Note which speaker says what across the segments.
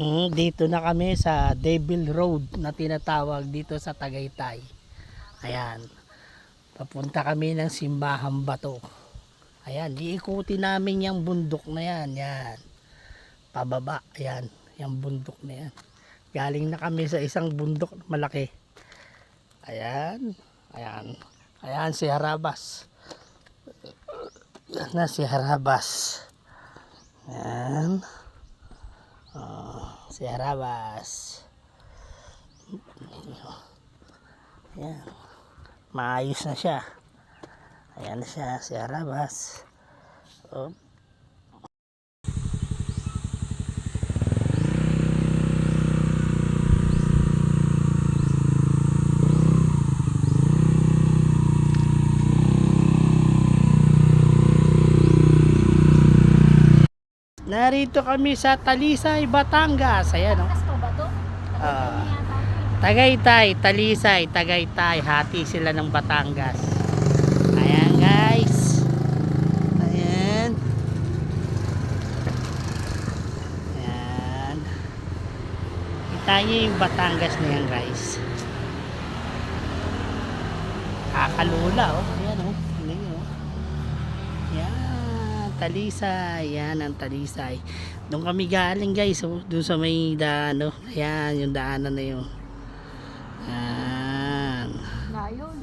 Speaker 1: Mm, dito na kami sa Devil Road na tinatawag dito sa Tagaytay. Ayan. Papunta kami ng Simbahan Bato. Ayan, iikuti namin yung bundok na yan. Yan. Pababa. Ayan, yung bundok na yan. Galing na kami sa isang bundok malaki. Ayan. Ayan. Ayan si Harabas. Yan na si Harabas. Ayan. Oh, si Harabas. Ayan. Maayos na siya. Ayan na siya, si Harabas. Oh. Narito kami sa Talisay, Batangas. Ayan, oh.
Speaker 2: Ba to?
Speaker 1: Ah. Tagaytay, Talisay, Tagaytay, hati sila ng Batangas. Ayan guys. Ayan. Ayan. Kita niyo yung Batangas na yan guys. Kakalula oh. Ayan oh. Talisay. Yan ang Talisay. Doon kami galing guys. Oh. Doon sa may daan. Oh. Ayan yung daanan na yun. Yan.
Speaker 2: Layon.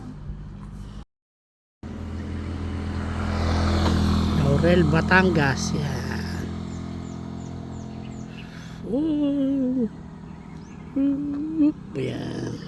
Speaker 1: Laurel, Batangas. Yan. Ooh. Ooh. Yan.